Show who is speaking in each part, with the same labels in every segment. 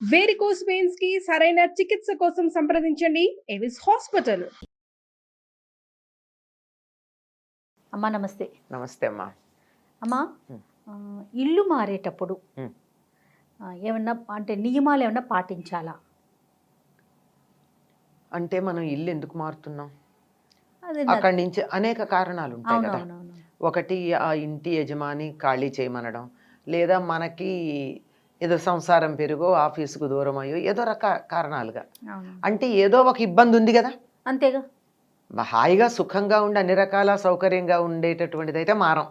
Speaker 1: Varicose వెయిన్స్కి సరైన చికిత్స కోసం సంప్రదించండి. ఎవిస్ హాస్పిటల్
Speaker 2: అమ్మా నమస్తే.
Speaker 3: నమస్తే అమ్మా.
Speaker 2: అమ్మా ఇల్లు మారేటప్పుడు ఏమన్నా అంటే నియమాలు ఏమన్నా పాటించాలా?
Speaker 3: అంటే మనం ఇల్లు ఎందుకు మారుతున్నాం? అక్కడి నుంచి అనేక కారణాలు ఉంటాయి కదా. ఒకటి ఆ ఇంటి యజమాని ఖాళీ చేయమనడం లేదా మనకి ఏదో సంసారం పెరుగో ఆఫీసుకు దూరం అయ్యో ఏదో రక కారణాలుగా. అంటే ఏదో ఒక ఇబ్బంది ఉంది కదా?
Speaker 2: అంతేగా.
Speaker 3: హాయిగా సుఖంగా ఉండి అన్ని రకాల సౌకర్యంగా ఉండేటటువంటిది అయితే మారం.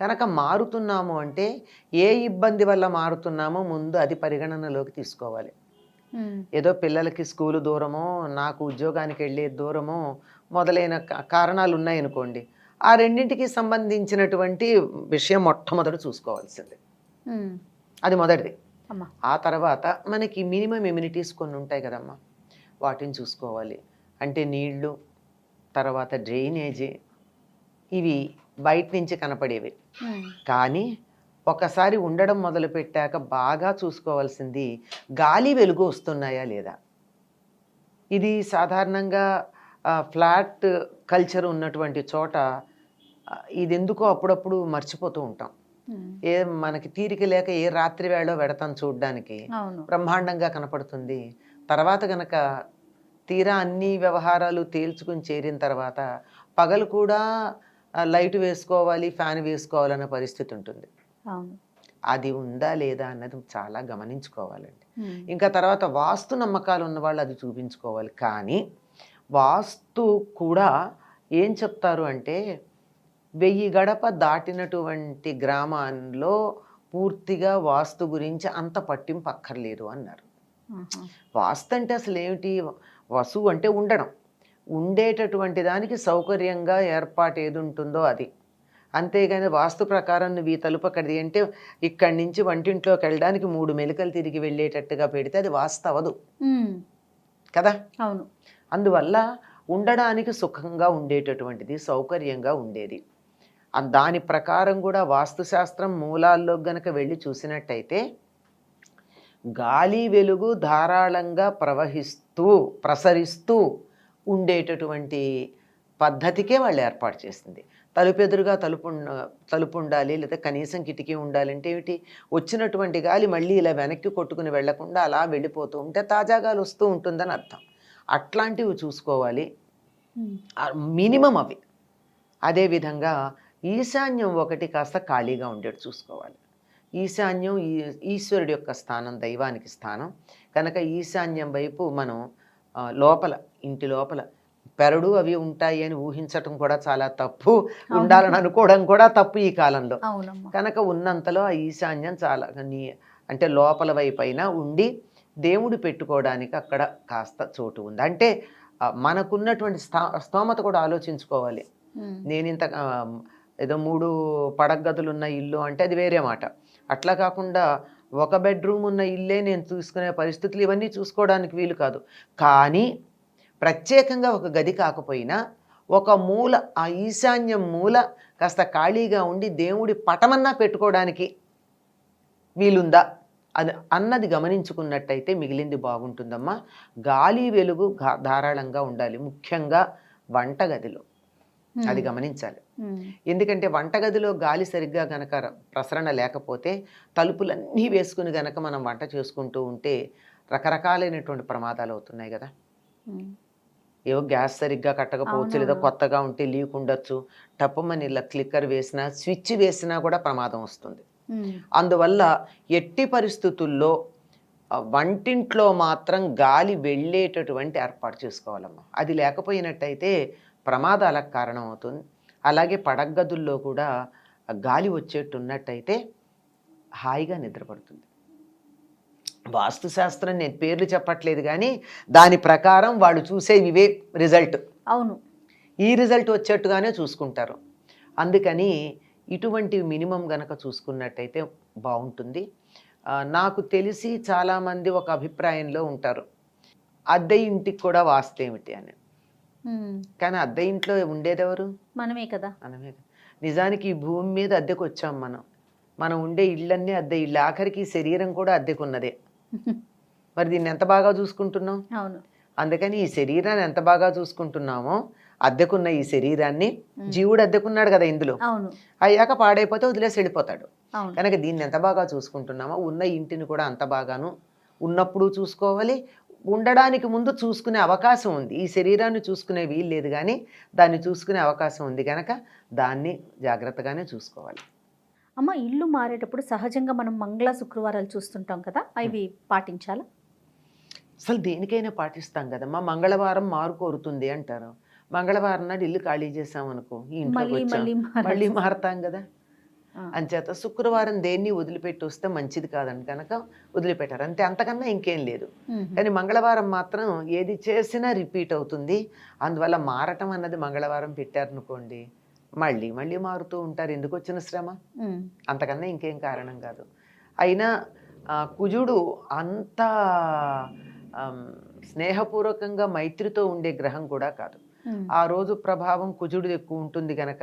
Speaker 3: కనుక మారుతున్నాము అంటే ఏ ఇబ్బంది వల్ల మారుతున్నామో ముందు అది పరిగణనలోకి తీసుకోవాలి. ఏదో పిల్లలకి స్కూలు దూరమో నాకు ఉద్యోగానికి వెళ్ళే దూరమో మొదలైన కారణాలు ఉన్నాయనుకోండి ఆ రెండింటికి సంబంధించినటువంటి విషయం మొట్టమొదటి చూసుకోవాల్సింది. అది మొదటిది. ఆ తర్వాత మనకి మినిమం ఇమ్యూనిటీస్ కొన్ని ఉంటాయి కదమ్మా. వాటిని చూసుకోవాలి. అంటే నీళ్ళు తర్వాత డ్రైనేజీ ఇవి బయట నుంచి కనపడేవి.
Speaker 2: కానీ
Speaker 3: ఒకసారి ఉండడం మొదలుపెట్టాక బాగా చూసుకోవాల్సింది గాలి వెలుగు వస్తున్నాయా లేదా? ఇది సాధారణంగా ఫ్లాట్ కల్చర్ ఉన్నటువంటి చోట ఇది ఎందుకో అప్పుడప్పుడు మర్చిపోతూ ఉంటాం. ఏ మనకి తీరిక లేక ఏ రాత్రి వేళ వెడతాం చూడ్డానికి. బ్రహ్మాండంగా కనపడుతుంది. తర్వాత గనక తీరా అన్ని వ్యవహారాలు తేల్చుకుని చేరిన తర్వాత పగలు కూడా లైట్ వేసుకోవాలి ఫ్యాన్ వేసుకోవాలన్న పరిస్థితి ఉంటుంది. అది ఉందా లేదా అన్నది చాలా గమనించుకోవాలండి. ఇంకా తర్వాత వాస్తు నమ్మకాలు ఉన్న వాళ్ళు అది చూపించుకోవాలి. కానీ వాస్తు కూడా ఏం చెప్తారు అంటే వెయ్యి గడప దాటినటువంటి గ్రామాల్లో పూర్తిగా వాస్తు గురించి అంత పట్టింపు అక్కర్లేదు అన్నారు. వాస్తు అంటే అసలు ఏమిటి వసువు అంటే ఉండడం. ఉండేటటువంటి దానికి సౌకర్యంగా ఏర్పాటు ఏది ఉంటుందో అది. అంతేగాని వాస్తు ప్రకారం నువ్వు ఈ తలుపు అక్కడిది అంటే ఇక్కడి నుంచి వంటింట్లోకి వెళ్ళడానికి మూడు మెలికలు తిరిగి వెళ్ళేటట్టుగా పెడితే అది వాస్తు అవ్వదు
Speaker 2: ఉమ్,
Speaker 3: కదా?
Speaker 2: అవును.
Speaker 3: అందువల్ల ఉండడానికి సుఖంగా ఉండేటటువంటిది సౌకర్యంగా ఉండేది. దాని ప్రకారం కూడా వాస్తుశాస్త్రం మూలాల్లో గనక వెళ్ళి చూసినట్టయితే గాలి వెలుగు ధారాళంగా ప్రవహిస్తూ ప్రసరిస్తూ ఉండేటటువంటి పద్ధతికే వాళ్ళు ఏర్పాటు చేసింది. తలుపు ఎదురుగా తలుపు తలుపు ఉండాలి లేదా కనీసం కిటికీ ఉండాలంటే ఏమిటి? వచ్చినటువంటి గాలి మళ్ళీ ఇలా వెనక్కి కొట్టుకుని వెళ్ళకుండా అలా వెళ్ళిపోతూ ఉంటే తాజా గాలి వస్తూ ఉంటుందని అర్థం. అట్లాంటివి చూసుకోవాలి. మినిమం అవి. అదేవిధంగా ఈశాన్యం ఒకటి కాస్త ఖాళీగా ఉండేట్టు చూసుకోవాలి. ఈశాన్యం ఈశ్వరుడి యొక్క స్థానం దైవానికి స్థానం. కనుక ఈశాన్యం వైపు మనం లోపల ఇంటి లోపల పెరడు అవి ఉంటాయి అని ఊహించటం కూడా చాలా తప్పు. ఉండాలని అనుకోవడం కూడా తప్పు ఈ కాలంలో. కనుక ఉన్నంతలో ఆ ఈశాన్యం చాలా నీ- అంటే లోపల వైపు అయినా ఉండి దేవుడు పెట్టుకోవడానికి అక్కడ కాస్త చోటు ఉంది. అంటే మనకున్నటువంటి స్థా స్తోమత కూడా ఆలోచించుకోవాలి. నేను ఇంత ఏదో మూడు పడగదులు ఉన్న ఇల్లు అంటే అది వేరే మాట. అట్లా కాకుండా ఒక బెడ్రూమ్ ఉన్న ఇల్లే నేను చూసుకునే పరిస్థితులు ఇవన్నీ చూసుకోవడానికి వీలు కాదు. కానీ ప్రత్యేకంగా ఒక గది కాకపోయినా ఒక మూల ఆ ఈశాన్యం మూల కాస్త ఖాళీగా ఉండి దేవుడి పటమన్నా పెట్టుకోవడానికి వీలుందా? అది అన్నది గమనించుకున్నట్టయితే మిగిలింది బాగుంటుందమ్మా. గాలి వెలుగు ధారాళంగా ఉండాలి. ముఖ్యంగా వంటగదిలో. అది గమనించాలి. ఎందుకంటే వంటగదిలో గాలి సరిగ్గా గనక ప్రసరణ లేకపోతే తలుపులన్నీ వేసుకుని గనక మనం వంట చేసుకుంటూ ఉంటే రకరకాలైనటువంటి ప్రమాదాలు అవుతున్నాయి కదా. ఏవో గ్యాస్ సరిగ్గా కట్టకపోవచ్చు లేదా. కొత్తగా ఉంటే లీక్ ఉండొచ్చు. టప్పమని ఇలా క్లిక్కర్ వేసినా స్విచ్ వేసినా కూడా ప్రమాదం వస్తుంది. అందువల్ల ఎట్టి పరిస్థితుల్లో వంటింట్లో మాత్రం గాలి వెళ్ళేటటువంటి ఏర్పాటు చేసుకోవాలమ్మా. అది లేకపోయినట్టయితే ప్రమాదాలకు కారణం అవుతుంది అలాగే పడగదుల్లో కూడా గాలి వచ్చేట్టు ఉన్నట్టయితే హాయిగా నిద్రపడుతుంది. వాస్తుశాస్త్రం నేను పేర్లు చెప్పట్లేదు కానీ దాని ప్రకారం వాళ్ళు చూసేవి ఇవే రిజల్ట్.
Speaker 2: అవును.
Speaker 3: ఈ రిజల్ట్ వచ్చేట్టుగానే చూసుకుంటారు. అందుకని ఇటువంటి మినిమం గనక చూసుకున్నట్టయితే బాగుంటుంది. నాకు తెలిసి చాలామంది ఒక అభిప్రాయంలో ఉంటారు. అద్దె ఇంటికి కూడా వాస్తు ఏమిటి అని. కానీ అద్దె ఇంట్లో ఉండేదెవరు?
Speaker 2: మనమే కదా.
Speaker 3: మనమే నిజానికి ఈ భూమి మీద అద్దెకు వచ్చాం మనం. మనం ఉండే ఇళ్ళన్నీ అద్దె ఇళ్ళు ఆఖరికి శరీరం కూడా అద్దెకున్నదే. మరి దీన్ని ఎంత బాగా చూసుకుంటున్నాం?
Speaker 2: అవును.
Speaker 3: అందుకని ఈ శరీరాన్ని ఎంత బాగా చూసుకుంటున్నామో అద్దెకున్న ఈ శరీరాన్ని. జీవుడు అద్దెకున్నాడు కదా ఇందులో. అయ్యాక పాడైపోతే వదిలేసి వెళ్ళిపోతాడు. కనుక దీన్ని ఎంత బాగా చూసుకుంటున్నామో ఉన్న ఇంటిని కూడా అంత బాగాను ఉన్నప్పుడు చూసుకోవాలి ఉండడానికి ముందు చూసుకునే అవకాశం ఉంది. ఈ శరీరాన్ని చూసుకునే వీలు లేదు కానీ దాన్ని చూసుకునే అవకాశం ఉంది కనుక దాన్ని జాగ్రత్తగానే చూసుకోవాలి.
Speaker 2: అమ్మ ఇల్లు మారేటప్పుడు సహజంగా మనం మంగళ శుక్రవారాలు చూస్తుంటాం కదా అవి పాటించాలా?
Speaker 3: అసలు దేనికైనా పాటిస్తాం కదమ్మా. మంగళవారం మారు కోరుతుంది అంటారు. మంగళవారం నాడు ఇల్లు ఖాళీ చేసాం అనుకో ఈ ఇంట్లోకి
Speaker 2: మళ్ళీ
Speaker 3: వచ్చాం. మారతాం కదా. అంచేత శుక్రవారం దేన్ని వదిలిపెట్టి వస్తే మంచిది కాదని కనుక వదిలిపెట్టారు. అంతే అంతకన్నా ఇంకేం లేదు. కానీ మంగళవారం మాత్రం ఏది చేసినా రిపీట్ అవుతుంది. అందువల్ల మారటం అన్నది మంగళవారం పెట్టారనుకోండి మళ్ళీ మళ్ళీ మారుతూ ఉంటారు. ఎందుకు వచ్చిన శ్రమ. అంతకన్నా ఇంకేం కారణం కాదు. అయినా కుజుడు అంత స్నేహపూర్వకంగా మైత్రితో ఉండే గ్రహం కూడా కాదు. ఆ రోజు ప్రభావం కుజుడు ఎక్కువ ఉంటుంది కనుక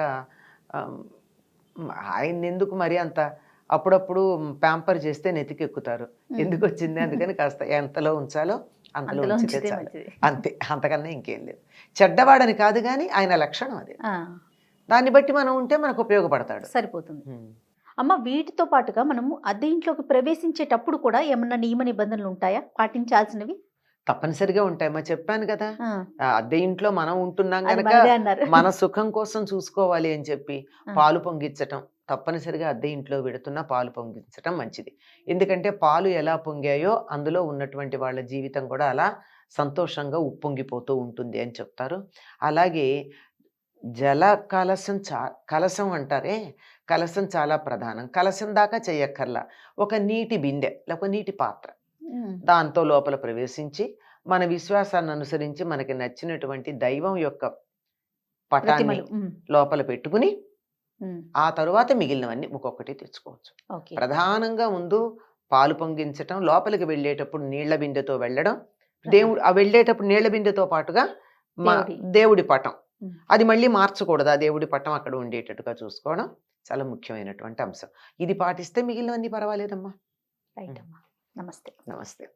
Speaker 3: ఆయన ఎందుకు మరి అంత? అప్పుడప్పుడు ప్యాంపర్ చేస్తే నెతికెక్కుతారు. ఎందుకు వచ్చింది అందుకని కాస్త ఎంతలో ఉంచాలో అంతలో ఉంచితే చాలు. అంతే. అంతకన్నా ఇంకేం లేదు. చెడ్డవాడని కాదు కానీ ఆయన లక్షణం అది. దాన్ని బట్టి మనం ఉంటే మనకు ఉపయోగపడతాడు.
Speaker 2: సరిపోతుంది. అమ్మ వీటితో పాటుగా మనము అద్దె ఇంట్లోకి ప్రవేశించేటప్పుడు కూడా ఏమన్నా నియమ నిబంధనలు ఉంటాయా? పాటించాల్సినవి?
Speaker 3: తప్పనిసరిగా ఉంటాయమ్మా చెప్పాను కదా అద్దె ఇంట్లో మనం ఉంటున్నాం
Speaker 2: అన్నారు.
Speaker 3: మన సుఖం కోసం చూసుకోవాలి అని చెప్పి. పాలు పొంగించటం తప్పనిసరిగా అద్దె ఇంట్లో పెడుతున్న పాలు పొంగించటం మంచిది. ఎందుకంటే పాలు ఎలా పొంగాయో అందులో ఉన్నటువంటి వాళ్ళ జీవితం కూడా అలా సంతోషంగా ఉప్పొంగిపోతూ ఉంటుంది అని చెప్తారు. అలాగే జల కలశం చా కలశం అంటారే కలశం చాలా ప్రధానం. కలశం దాకా చేయక్కర్లా ఒక నీటి బిందె లేక నీటి పాత్ర. దాంతో లోపల ప్రవేశించి మన విశ్వాసాన్ని అనుసరించి మనకి నచ్చినటువంటి దైవం యొక్క పటాన్ని లోపల పెట్టుకుని. ఆ తరువాత మిగిలినవన్నీ ఒక్కొక్కటి తెచ్చుకోవచ్చు. ప్రధానంగా ముందు పాలు పొంగించటం లోపలికి వెళ్ళేటప్పుడు నీళ్ళ బిందెతో వెళ్ళడం దేవుడు ఆ వెళ్ళేటప్పుడు నీళ్ళ బిందెతో పాటుగా మా
Speaker 2: దేవుడి.
Speaker 3: పటం. అది మళ్ళీ మార్చకూడదు. ఆ దేవుడి పటం అక్కడ ఉండేటట్టుగా చూసుకోవడం చాలా ముఖ్యమైనటువంటి అంశం. ఇది పాటిస్తే మిగిలినవన్నీ పర్వాలేదమ్మా.
Speaker 2: రైట్ అమ్మా. ナ
Speaker 3: マステ。ナマステ。